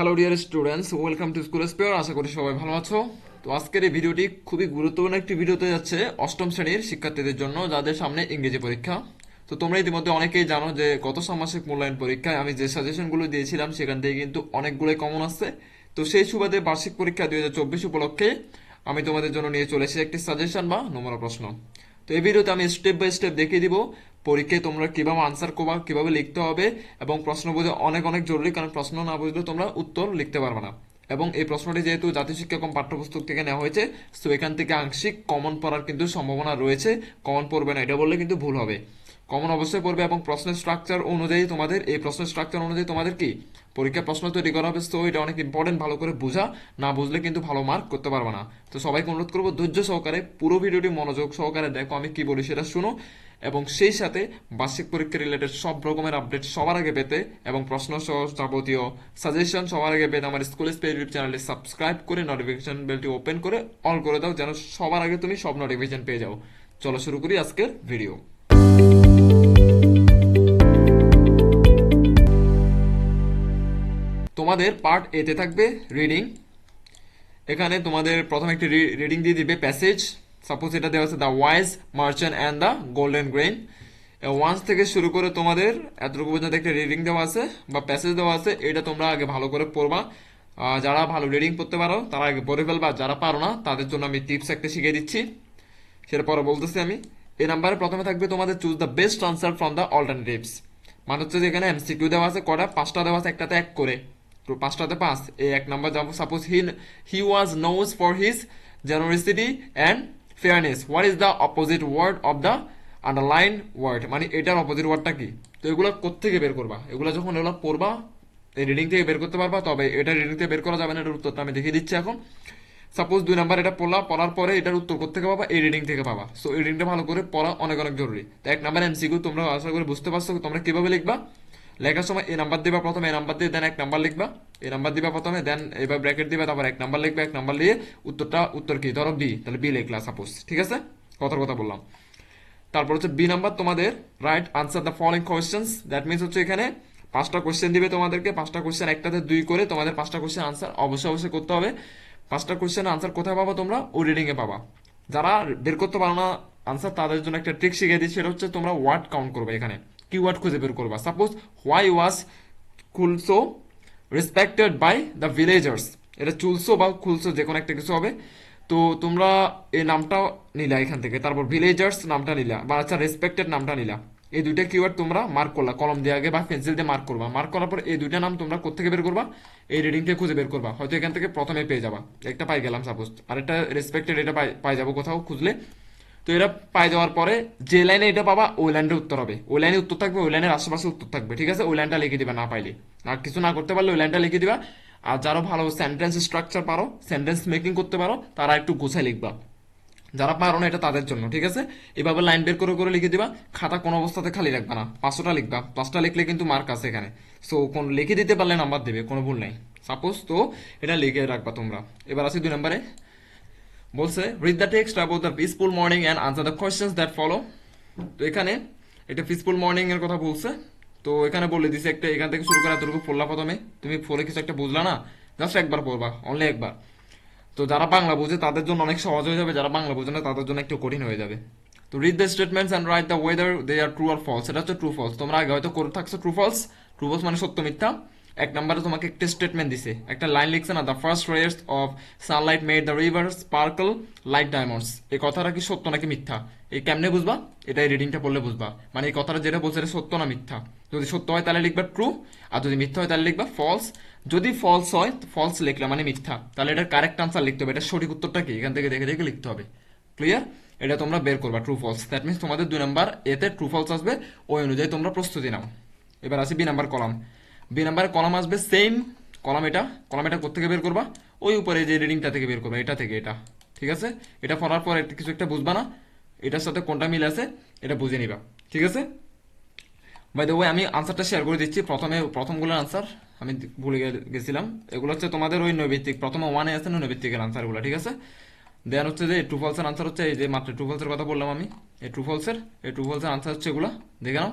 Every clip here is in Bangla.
Hello dear students welcome to school spare আশা করি সবাই ভালো আছো। তো আজকের এই ভিডিওটি খুবই গুরুত্বপূর্ণ একটি ভিডিওতে যাচ্ছে অষ্টম শ্রেণির শিক্ষার্থীদের জন্য, যাদের সামনে ইংরেজি পরীক্ষা। তো তোমরা ইতিমধ্যে অনেকেই জানো যে গত ষান্মাসিক মূল্যায়ন পরীক্ষায় আমি যে সাজেশনগুলো দিয়েছিলাম, সেখান থেকে কিন্তু অনেকগুলোই কমন আসছে তো সেই সুবাদে বার্ষিক পরীক্ষা দুই হাজার চব্বিশ উপলক্ষে আমি তোমাদের জন্য নিয়ে চলে একটি সাজেশন বা নমুনা প্রশ্ন। তো এই ভিডিওতে আমি স্টেপ বাই স্টেপ দেখিয়ে দিব। পরীক্ষায় তোমরা কীভাবে আনসার করবা কীভাবে লিখতে হবে এবং প্রশ্ন বোঝা অনেক অনেক জরুরি, কারণ প্রশ্ন না বুঝলে তোমরা উত্তর লিখতে পারবে না। এবং এই প্রশ্নটি যেহেতু জাতীয় শিক্ষা কম পাঠ্যপুস্তক থেকে নেওয়া হয়েছে তো এখান থেকে আংশিক কমন পড়ার কিন্তু সম্ভাবনা রয়েছে। কমন পড়বে না, এটা বললে কিন্তু ভুল হবে। কমন অবশ্যই পড়বে এবং প্রশ্নের স্ট্রাকচার অনুযায়ী তোমাদের, এই প্রশ্নের স্ট্রাকচার অনুযায়ী তোমাদের কি? পরীক্ষা প্রশ্ন তৈরি করা হবে তো এটা অনেক ইম্পর্টেন্ট ভালো করে বোঝা। না বুঝলে কিন্তু ভালো মার্ক করতে পারবে না। তো সবাইকে অনুরোধ করব, ধৈর্য সহকারে পুরো ভিডিওটি মনোযোগ সহকারে দেখো, আমি কি বলি সেটা শুনো। এবং সেই সাথে বার্ষিক পরীক্ষা রিলেটেড সব রকমের আপডেট সবার আগে পেতে এবং প্রশ্ন সহ যাবতীয় সাজেশন সবার আগে পেতে আমার স্কুল স্পে ইউটিউব চ্যানেলটি সাবস্ক্রাইব করে নোটিফিকেশন বেলটি ওপেন করে অল করে দাও, যেন সবার আগে তুমি সব নোটিফিকেশন পেয়ে যাও। চলো শুরু করি আজকের ভিডিও তোমাদের পার্ট এতে থাকবে রিডিং এখানে তোমাদের প্রথমে একটি রিডিং দিয়ে দিবে প্যাসেজ সাপোজ এটা দেওয়া আছে the wise merchant and the golden grain once থেকে শুরু করে তোমাদের এতটুকু পর্যন্ত একটা রিডিং দেওয়া আছে বা প্যাসেজ দেওয়া আছে, এটা তোমরা আগে ভালো করে পড়বা। যারা ভালো রিডিং পড়তে পারো, তারা আগে পড়ে ফেলবা। যারা পারো না, তাদের জন্য আমি টিপস একটা শিখিয়ে দিচ্ছি। সেটা পরে বলতেছি আমি। এই নাম্বারে প্রথমে থাকবে তোমাদের choose the best answer from the alternatives মানে হচ্ছে যে এখানে এমসিকিউ দেওয়া আছে কটা? পাঁচটা দেওয়া আছে একটাতে এক করে। তো পাঁচটাতে পাঁচ। এই এক নাম্বার যাব suppose he he was known for his generosity and fairness what is the opposite word of the underline word মানে এটার অপোজিট ওয়ার্ডটা কি? তো এগুলো কোত্থেকে বের করবা? এগুলো যখন এগুলো পড়বা রিডিং থেকে বের করতে পারবা, তবে এটা রিডিং থেকে বের করা যাবে না, এটার উত্তরটা আমি দেখিয়ে দিচ্ছি এখন। সাপোজ দুই নাম্বার এটা পড়লা, পড়ার পরে এটার উত্তর থেকে পাবা? এই রিডিং থেকে পাবা। সো এই রিডিংটা ভালো করে পড়া অনেক অনেক জরুরি। তো এক নাম্বার এমসিকিউ তোমরা আশা করে বুঝতে পারছ, তোমরা কীভাবে লিখবা? লেখার সময় এই নাম্বার দিবা প্রথমে এই নাম্বার দিয়ে দেন এক নাম্বার লিখবা। এই নাম্বার দিবা প্রথমে দেন এবার ব্র্যাকেট দিবা, তারপর এক নাম্বার লিখবা, এক নাম্বার দিয়ে উত্তরটা, উত্তর কি? ধরো বি তাহলে বি লিখলা সাপোজ ঠিক আছে? কথার কথা বললাম। তারপর হচ্ছে বি নাম্বার তোমাদের right answer the following questions that means হচ্ছে এখানে পাঁচটা কোয়েশ্চেন দিবে তোমাদেরকে। পাঁচটা কোয়েশ্চেন একটাতে দুই করে তোমাদের পাঁচটা কোয়েশ্চেন আনসার অবশ্যই অবশ্যই করতে হবে। পাঁচটা কোয়েশ্চেন আনসার কোথায় পাবা তোমরা? ও রিডিং এ পাবা। যারা বের করতে পারো না আনসার তাদের জন্য একটা ট্রিক শিখিয়ে দিচ্ছি। সেটা হচ্ছে তোমরা ওয়ার্ড কাউন্ট করবে এখানে। কি ওয়ার্ড খুঁজে বের করবা। সাপোজ হোয়াই ওয়াজ কুলসো রেসপেক্টেড বাই দ্য ভিলেজার্স এটা চুলসো বা খুলসো যে কোনো একটা কিছু হবে। তো তোমরা এই নামটা নিলা এখান থেকে। তারপর ভিলেজার্স নামটা নিলা, বা আচ্ছা রেসপেক্টেড নামটা নিলা। এই দুইটা কিওয়ার্ড তোমরা মার্ক করলা, কলম দিয়ে আগে বা পেন্সিল দিয়ে মার্ক করবা। মার্ক করার পর এই দুইটা নাম তোমরা কোথেকে বের করবা? এই রিডিং থেকে খুঁজে বের করবা। হয়তো এখান থেকে প্রথমে পেয়ে যাবা। একটা পাই গেলাম সাপোজ আরেকটা রেসপেক্টেড এটা পাই যাব কোথাও খুঁজলে। তো এটা পাই দেওয়ার পরে যে লাইনে এটা পাবা, ওই লাইনের উত্তর হবে। ওই লাইনে উত্তর থাকবে, ওই লাইনের আশেপাশে উত্তর থাকবে, ঠিক আছে? ওই লাইনটা লিখে দিবা না পাইলে। আর কিছু না করতে পারলে ওই লাইনটা লিখে দিবা। আর যারা ভালো সেন্টেন্স স্ট্রাকচার পারো সেন্টেন্স মেকিং করতে পারো, তারা একটু গুছাই লিখবা। যারা পারো না, এটা তাদের জন্য, ঠিক আছে? এভাবে লাইন বের করে করে লিখে দিবা। খাতা কোনো অবস্থাতে খালি রাখবা না। পাঁচশোটা লিখবা। পাঁচটা লিখলে কিন্তু মার্ক আছে এখানে। সো কোন লিখে দিতে পারলে নাম্বার দেবে, কোনো ভুল নাই। সাপোজ তো এটা লিখে রাখবা তোমরা। এবার আসি দুই নম্বরে। বলছে read the text about the peaceful morning and answer the questions that follow তো এখানে এটা পিসফুল মর্নিং এর কথা বলছে। তো এখানে বলে দিছে একটা, এখান থেকে শুরু করে এতটুকু পড়লা প্রথমে। তুমি ফোরে কিছু একটা বুঝলা না? জাস্ট একবার পড়বা অনলি একবার। তো যারা বাংলা বোঝে, তাদের জন্য অনেক সহজ হয়ে যাবে। যারা বাংলা বোঝে না, তাদের জন্য একটু কঠিন হয়ে যাবে। তো read the statements and write the whether they are true or false এটা হচ্ছে ট্রু ফলস তোমরা আগে হয়তো করে থাকছো ট্রু ফলস ট্রু ফলস মানে সত্য মিথ্যা। এক নম্বরে তোমাকে একটা স্টেটমেন্ট দিছে। একটা লাইন লিখছে না the first rays of sunlight made the river sparkle like diamonds এই কথাটা কি সত্য নাকি মিথ্যা? এই কেমনে বুঝবা? এটা রিডিংটা পড়লে বুঝবা। মানে এই কথাটা যেটা বলছে এটা সত্য না মিথ্যা? যদি সত্য হয় তাহলে লিখবা ট্রু আর যদি মিথ্যা হয় তাহলে লিখবা ফলস যদি ফলস হয় ফলস লিখলে মানে মিথ্যা। তাহলে এটার কারেক্ট আনসার লিখতে হবে। এটা সঠিক উত্তরটা কি? এখান থেকে দেখে দেখে লিখতে হবে। ক্লিয়ার এটা তোমরা বের করবা ট্রু ফলস দ্যাট মিনস তোমাদের দুই নাম্বার এতে ট্রু ফলস আসবে। ওই অনুযায়ী তোমরা প্রস্তুতি নাও। এবার আসি বি নাম্বার কলাম বি নাম্বারে কলাম আসবে সেম কলাম এটা কলাম এটা কোথেকে বের করবা? ওই উপরে যে রিডিংটা থেকে বের করবা, এটা থেকে এটা, ঠিক আছে? এটা পড়ার পর কিছু একটা বুঝবা না, এটার সাথে কোনটা মিল আছে, এটা বুঝে নিবা, ঠিক আছে? বাই দ্য ওয়ে আমি আনসারটা শেয়ার করে দিচ্ছি, প্রথমে, প্রথমগুলোর আনসার আমি ভুলে গেছিলাম। এগুলো হচ্ছে তোমাদের ওই নৈবিত্তিক, প্রথমে ওয়ানে আছে না নৈবিত্তিকের আনসারগুলো ঠিক আছে? দেন হচ্ছে যে ট্রু ফলসের আনসার হচ্ছে এই যে মাত্র ট্রু ফলসের কথা বললাম আমি, এই ট্রু ফলসের এই ট্রু ফলসের আনসার হচ্ছে এগুলো, দেখে নাও।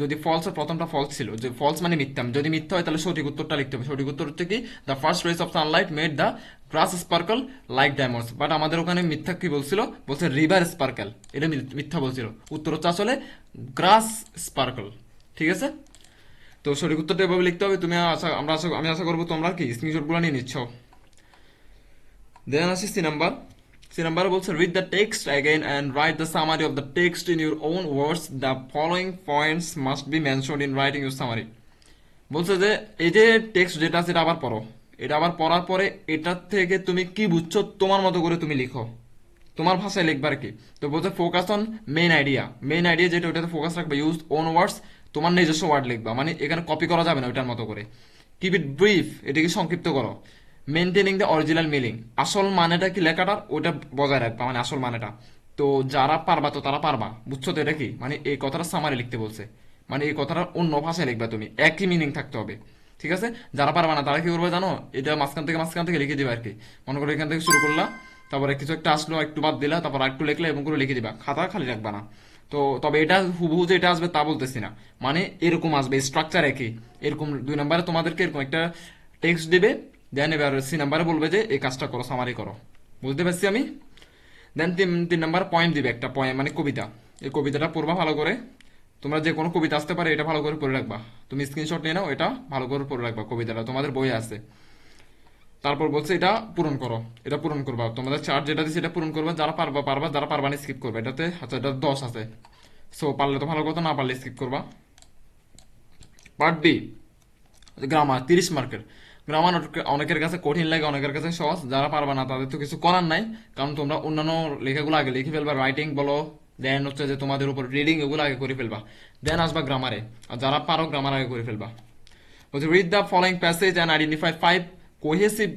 যদি ফলস প্রথমটা ফলস ছিল, যে ফলস মানে মিথ্যা, যদি মিথ্যা হয় তাহলে সঠিক উত্তরটা লিখতে হবে। সঠিক উত্তর হচ্ছে কি the first rays of sunlight made the grass sparkle like diamonds but আমাদের ওখানে মিথ্যা কি বলছিল? বলছে রিভার স্পার্কল এটা মিথ্যা বলছিল। উত্তর হচ্ছে আসলে গ্রাস স্পার্কল ঠিক আছে? তো সঠিক উত্তরটা এভাবে লিখতে হবে। তুমি আশা আমরা আশা আমি আশা করব তোমরা কি স্ক্রিনশটগুলো নিয়ে নিচ্ছ। দেন আসি সি নাম্বার। সি নাম্বার বলছে read the text again and write the summary of the text in your own words the following points must be mention in writing your summary বলছে যে, এই যে টেক্সট যেটা আছে, এটা আবার পড়ো। এটা আবার পড়ার পরে এটার থেকে তুমি কি বুঝছ, তোমার মতো করে তুমি লিখো। তোমার ভাষায় লিখবার কি। তো বলছে focus on main idea main idea যেটা, ওটাতে ফোকাস রাখবে। ইউজ ওন ওয়ার্ডস তোমার নিজস্ব ওয়ার্ড লিখবা। মানে এখানে কপি করা যাবে না ওইটার মতো করে। কিপ ইট ব্রিফ এটাকে সংক্ষিপ্ত করো? মেনটেনিং দ্য অরিজিনাল মিলিং আসল মানেটা কি লেখাটার? ওইটা বজায় রাখবা মানে আসল মানেটা। তো যারা পারবা তো তারা পারবা, বুঝছ তো এটা কি? মানে এই কথাটা সামারে লিখতে বলছে। মানে এই কথাটা অন্য ভাষায় লিখবা তুমি, একই মিনিং থাকতে হবে। ঠিক আছে? যারা পারবা না, তারা কি করবে জানো? এটা মাঝখান থেকে মাঝখান থেকে লিখে দিবা আর কি। মনে করো এখান থেকে শুরু করলা, তারপরে কিছু একটা আসলো, একটু বাদ দিলা, তারপর একটু লিখলে এবং করে লিখে দিবা। খাতা খালি রাখবা না। তো তবে এটা হুবহু যে এটা আসবে তা বলতেছি না। মানে এরকম আসবে স্ট্রাকচার একই। এরকম দুই নম্বরে তোমাদেরকে এরকম একটা টেক্সট দিবে দেন এবার সি নাম্বারে বলবে যে, এই কাজটা করো সামারি করো। বুঝতে পারছি আমি? দেন তিন তিন নাম্বার পয়েন্ট দিবে একটা পয়েন্ট মানে কবিতা। এই কবিতাটা পড়বা ভালো করে। তোমরা যে কোনো কবিতা আসতে পারে, এটা ভালো করে পড়ে রাখবা। তুমি স্ক্রিনশট নিয়ে নাও, এটা ভালো করে পড়ে রাখবা কবিতাটা। তোমাদের বইয়ে আছে। তারপর বলছে, এটা পূরণ করো, এটা পূরণ করবা। তোমাদের চার্ট যেটা দিচ্ছে এটা পূরণ করবা। যারা পারবা পারবা, যারা পারবা না স্কিপ করবে। এটাতে আচ্ছা এটা দশ আছে। সো পারলে তো ভালো কথা, না পারলে স্কিপ করবা। পার্ট বি গ্রামার তিরিশ মার্কের গ্রামার অনেকের কাছে কঠিন লাগে, অনেকের কাছে সহজ। যারা পারবা না, তাদের তো কিছু করার নাই। কারণ তোমরা অন্যান্য লেখাগুলো আগে লিখে ফেলবা রাইটিং বলো দেন হচ্ছে যে তোমাদের উপর রিডিং এগুলো আগে করে ফেলবা। দেন আসবা গ্রামারে আর যারা পারো গ্রামার আগে করে ফেলবা। বলছে read the following passage and identify five cohesive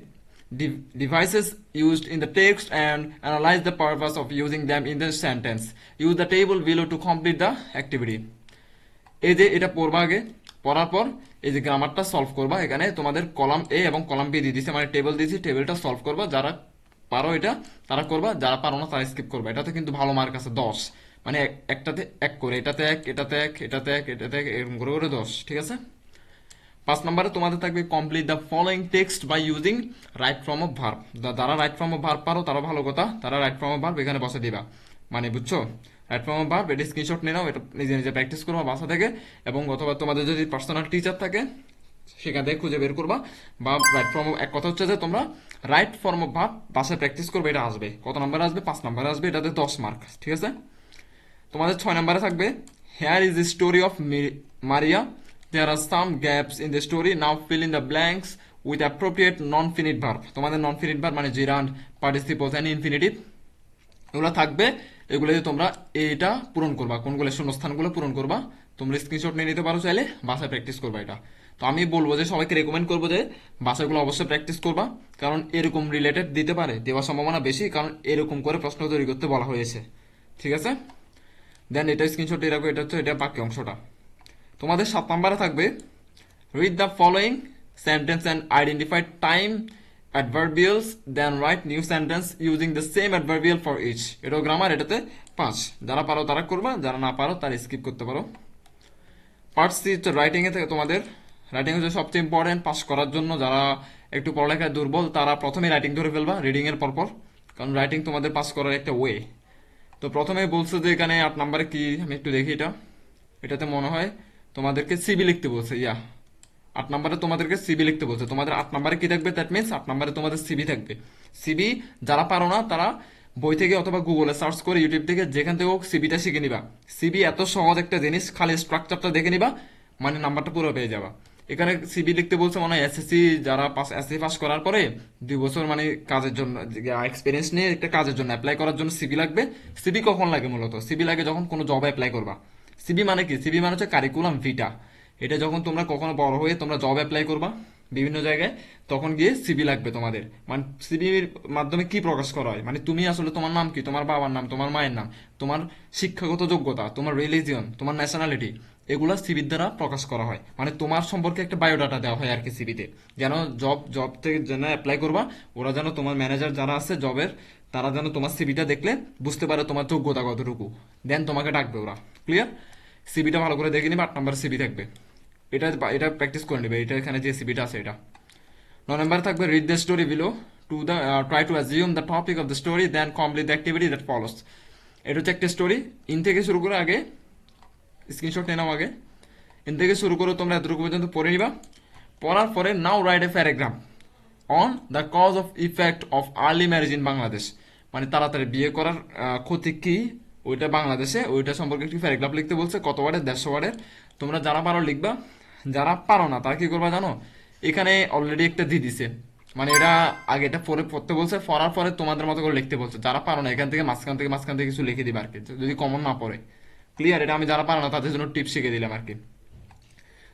devices used in the text and analyze the purpose of using them in the sentence. Use the table below to complete the activity. এই যে এটা পড়বা আগে। পড়ার পর এই যে গ্রামারটা সলভ করবা, এখানে তোমাদের কলাম এ এবং কলাম বি দিয়ে দিছে মানে টেবিল দিয়েছি টেবিলটা সলভ করবা, যারা পারো এটা, তারা করবা, যারা পারো না, তারা স্কিপ করবা। এটাতে কিন্তু ভালো মার্ক আছে, দশ। মানে এক- একটাতে এক করে, এটাতে এক এটাতে এক এটাতে এক এটাতে এক, এরকম করে করে দশ, ঠিক আছে? পাঁচ নম্বরে তোমাদের থাকবে complete the following text by using right form of verb যারা রাইট ফর্ম অফ ভার্ব পারো, তারা ভালো কথা, তারা রাইট ফর্ম অফ ভার্ব এখানে বসে দিবা। মানে বুঝছ? রাইট ফর্ম অফ ভার্ব এটা স্ক্রিনশট নিয়ে নাও, এটা নিজে নিজে প্র্যাকটিস করবা বাসা থেকে এবং অথবা তোমাদের যদি পার্সোনাল টিচার থাকে, সেখান থেকে খুঁজে বের করবা। বা রাইট ফর্ম এক কথা হচ্ছে যে তোমরা রাইট ফর্ম অফ ভার্ব বাসায় প্র্যাকটিস করবে, এটা আসবে। কত নম্বরে আসবে? পাঁচ নম্বরে আসবে, এটাতে দশ মার্ক ঠিক আছে? তোমাদের ছয় নম্বরে থাকবে here is the story of Maria there are some gaps in the story now fill in the blanks with appropriate non finite verb তোমাদের নন ফিনিট ভার্ব মানে জিরান্ড পার্টিসিপোস অ্যান্ড ইনফিনিটিভ এগুলো থাকবে এগুলো দিয়ে তোমরা এটা পূরণ করবা কোনগুলো শূন্যস্থানগুলো পূরণ করবা, তোমরা স্ক্রিনশট নিয়ে নিতে পারো চাইলে, বাসায় প্র্যাকটিস করবা এটা। তো আমি বলব যে সবাইকে রেকমেন্ড করব যে বাসাগুলো অবশ্যই প্র্যাকটিস করবা, কারণ এরকম রিলেটেড দিতে পারে, দেওয়ার সম্ভাবনা বেশি, কারণ এরকম করে প্রশ্ন তৈরি করতে বলা হয়েছে। ঠিক আছে? দেন এটা স্ক্রিনশট রাখো, এটা হচ্ছে, এটা বাকি অংশটা। তোমাদের সাত নম্বরে থাকবে read the following sentence and identified time adverbials then write new sentence using the same adverbial for each এটাও গ্রামার এটাতে পাঁচ। যারা পারো তারা করবা, যারা না পারো তারা স্কিপ করতে পারো। পার্ট সি হচ্ছে রাইটিং এ থেকে তোমাদের। রাইটিং হচ্ছে সবচেয়ে ইম্পর্টেন্ট পাস করার জন্য যারা একটু পড়ালেখায় দুর্বল, তারা প্রথমে রাইটিং ধরে ফেলবা রিডিং এর পরপর। কারণ রাইটিং তোমাদের পাস করার একটা ওয়ে তো প্রথমে বলছে যে এখানে আট নাম্বারে কি? আমি একটু দেখি এটা। এটাতে মনে হয় তোমাদেরকে সিবি লিখতে বলছে ইয়া আট নাম্বারে তোমাদেরকে সিবি লিখতে বলছে তোমাদের আট নাম্বারে কি থাকবে দ্যাট মিনস আট নাম্বারে তোমাদের সিবি থাকবে সিবি যারা পারো না তারা বই থেকে অথবা গুগলে সার্চ করে ইউটিউব থেকে যেখান থেকে হোক সিবিটা শিখে নিবা সিবি এত সহজ একটা জিনিস খালি স্ট্রাকচারটা দেখে নিবা মানে নাম্বারটা পুরো পেয়ে যাবা এখানে সিবি লিখতে বলছে মানে এসএসসি যারা পাস এসএসসি পাস করার পরে দুই বছর মানে কাজের জন্য এক্সপিরিয়েন্স নিয়ে একটা কাজের জন্য অ্যাপ্লাই করার জন্য সিবি লাগবে সিবি কখন লাগে মূলত সিবি লাগে যখন কোনো জব অ্যাপ্লাই করবা সিবি মানে কি সিবি মানে হচ্ছে কারিকুলাম ভিটা এটা যখন তোমরা কখনো বড় হয়ে তোমরা জব অ্যাপ্লাই করবা বিভিন্ন জায়গায়, তখন গিয়ে সিবি লাগবে তোমাদের। মানে সিবির মাধ্যমে কি প্রকাশ করা হয়? মানে তুমি আসলে তোমার নাম কি? তোমার বাবার নাম, তোমার মায়ের নাম, তোমার শিক্ষাগত যোগ্যতা, তোমার রিলিজিয়ন তোমার ন্যাশনালিটি এগুলো সিবির দ্বারা প্রকাশ করা হয়। মানে তোমার সম্পর্কে একটা বায়োডাটা দেওয়া হয় আর কি সিবিতে যেন জব জব থেকে যেন অ্যাপ্লাই করবা, ওরা যেন তোমার ম্যানেজার যারা আছে জবের তারা যেন তোমার সিবিটা দেখলে বুঝতে পারে তোমার যোগ্যতা কতটুকু। দেন তোমাকে ডাকবে ওরা। ক্লিয়ার সিবিটা ভালো করে দেখে নিবে, আট নম্বর সিবি থাকবে। এটা এটা প্র্যাকটিস করে নেবে, এটা এখানে যে সিবিটা আছে এটা। ন নম্বর থাকবে read the story below to the try to assume the topic of the story then complete the activity that follows এটা হচ্ছে একটা স্টোরি ইন থেকে শুরু করে আগে। স্ক্রিনশট নিয়ে নাও আগে। ইন থেকে শুরু করে, তোমরা এতটুকু পর্যন্ত পড়ে নিবা। পড়ার পরে now write a paragraph on the cause of effect of early marriage in Bangladesh মানে তাড়াতাড়ি বিয়ে করার ক্ষতি কি? ওইটা বাংলাদেশে, ওইটা সম্পর্কে একটি প্যারাগ্রাফ লিখতে বলছে, কত ওয়ার্ডের? দেড়শো ওয়ার্ডের। তোমরা যারা পারো লিখবা। যারা পারো না, তারা কি করবা জানো? এখানে অলরেডি একটা দিয়ে দিছে। মানে এটা আগে এটা পরে পড়তে বলছে, পড়ার পরে তোমাদের মতো করে লিখতে বলছে। যারা পারো না, এখান থেকে মাঝখান থেকে মাঝখান থেকে কিছু লিখে দিবা আর কি যদি কমন না পড়ে। ক্লিয়ার এটা আমি যারা পারো না, তাদের জন্য টিপস শিখে দিলাম আর কি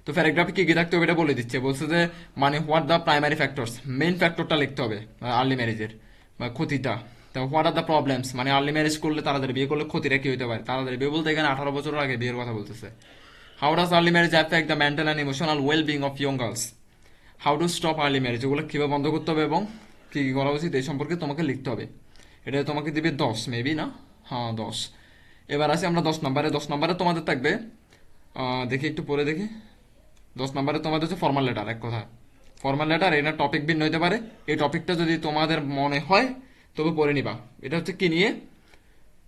তো প্যারাগ্রাফে কি কি থাকতে হবে এটা বলে দিচ্ছে। বলছে যে মানে what the primary factors main ফ্যাক্টরটা লিখতে হবে আর্লি ম্যারেজের ক্ষতিটা। তো হোয়াট আর দ্য প্রবলেমস মানে আর্লি ম্যারেজ করলে তাড়াতাড়ি বিয়ে করলে ক্ষতিটা কি হতে পারে? তাড়াতাড়ি বিয়ে বলতে এখানে আঠারো বছর আগে বিয়ের কথা বলতেছে। How does early marriage affect the mental and emotional well being of young girls how to stop early marriage ওগুলো কীভাবে বন্ধ করতে হবে এবং কী কী করা উচিত এই সম্পর্কে তোমাকে লিখতে হবে। এটা তোমাকে দিবে দশ মেবি না? হ্যাঁ দশ। এবার আসি আমরা দশ নম্বরে। দশ নম্বরে তোমাদের থাকবে দেখি একটু পরে দেখি। দশ নম্বরে তোমাদের হচ্ছে ফর্মাল লেটার এক কথা। ফর্মাল লেটার এটা টপিক ভিন্ন হতে পারে। এই টপিকটা যদি তোমাদের মনে হয়, তবে পড়ে নিবা। এটা হচ্ছে কি নিয়ে?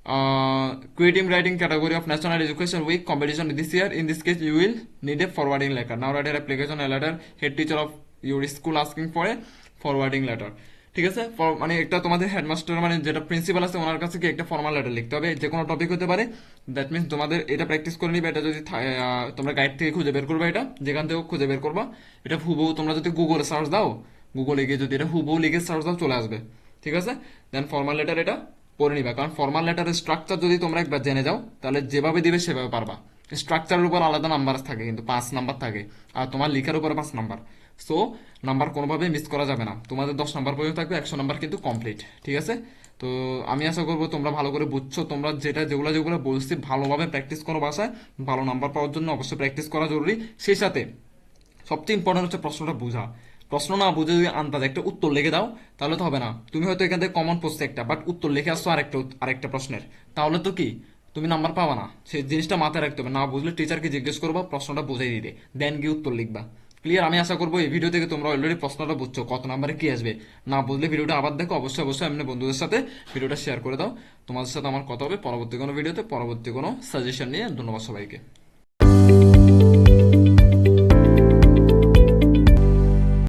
Creative writing category of national education week competition this year in this case you will need a forwarding letter now write an application a letter head teacher of your school asking for a forwarding letter ঠিক আছে মানে একটা তোমাদের হেডমাস্টার মানে যেটা প্রিন্সিপাল আছে ওনার কাছে কি একটা ফর্মাল লেটার লিখতে হবে যে কোনো টপিক হতে পারে দ্যাট মিনস তোমাদের এটা প্র্যাকটিস করে নিবে এটা যদি তোমরা গাইড থেকে খুঁজে বের করবে এটা যেখান থেকে খুঁজে বের করবা এটা হুবহু তোমরা যদি গুগলে সার্চ দাও গুগলে গিয়ে যদি এটা হুবহু লিখে সার্চ দাও চলে আসবে ঠিক আছে দেন ফর্মাল লেটার এটা পড়ে নিবা। কারণ ফর্মাল লেটারের স্ট্রাকচার যদি তোমরা একবার জেনে যাও, তাহলে যেভাবে দিবে সেভাবে পারবা। স্ট্রাকচারের উপর আলাদা নাম্বার থাকে, কিন্তু পাঁচ নাম্বার থাকে। আর তোমার লিখার উপরে পাঁচ নাম্বার সো নাম্বার কোনোভাবে মিস করা যাবে না। তোমাদের দশ নাম্বার পর্যন্ত থাকবে, একশো নাম্বার কিন্তু কমপ্লিট ঠিক আছে? তো আমি আশা করব তোমরা ভালো করে বুঝছ। তোমরা যেটা যেগুলো যেগুলো বলছি, ভালোভাবে প্র্যাকটিস করো বাসায়। ভালো নাম্বার পাওয়ার জন্য অবশ্যই প্র্যাকটিস করা জরুরি। সেই সাথে সবচেয়ে ইম্পর্টেন্ট হচ্ছে প্রশ্নটা বোঝা। প্রশ্ন না বুঝে যদি আন্দাজ একটা উত্তর লিখে দাও, তাহলে তো হবে না। তুমি হয়তো এখান থেকে কমন পড়ছে একটা বাট উত্তর লিখে আসছো আরেকটা আরেকটা প্রশ্নের। তাহলে তো কি? তুমি নাম্বার পাবা না। সেই জিনিসটা মাথায় রাখতে হবে। না বুঝলে টিচারকে জিজ্ঞেস করবা, প্রশ্নটা বুঝাই দিতে। দেন গিয়ে উত্তর লিখবা। ক্লিয়ার আমি আশা করব এই ভিডিও থেকে তোমরা অলরেডি প্রশ্নটা বুঝছ, কত নাম্বারে কি আসবে। না বুঝলে ভিডিওটা আবার দেখো। অবশ্যই অবশ্যই এমনি বন্ধুদের সাথে ভিডিওটা শেয়ার করে দাও। তোমাদের সাথে আমার কথা হবে। পরবর্তী কোনো ভিডিওতে পরবর্তী কোনো সাজেশন নিয়ে। ধন্যবাদ সবাইকে।